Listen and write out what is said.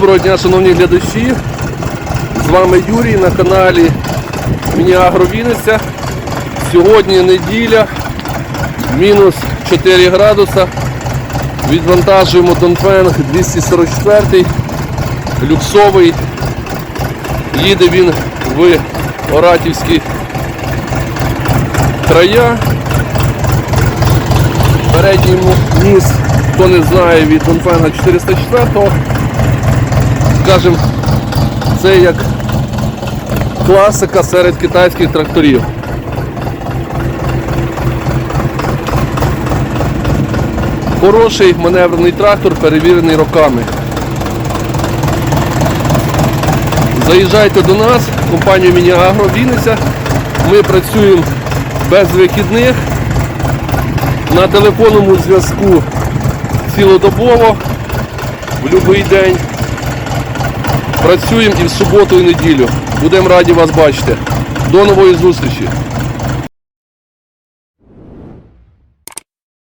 Доброго дня, шановні глядачі. З вами Юрій на каналі Мініагро Вінниця. Сьогодні неділя, мінус 4 градуса. Відвантажуємо Донфенг 244, люксовий. Їде він в Оратівські края. Передній ніс, хто не знає, від Донфенга 404 скажімо, це як класика серед китайських тракторів. Хороший маневрений трактор, перевірений роками. Заїжджайте до нас, компанію Мініагро Вінниця. Ми працюємо без вихідних на телефонному зв'язку цілодобово в будь-який день. Працюємо і в суботу, і неділю. Будемо раді вас бачити. До нової зустрічі!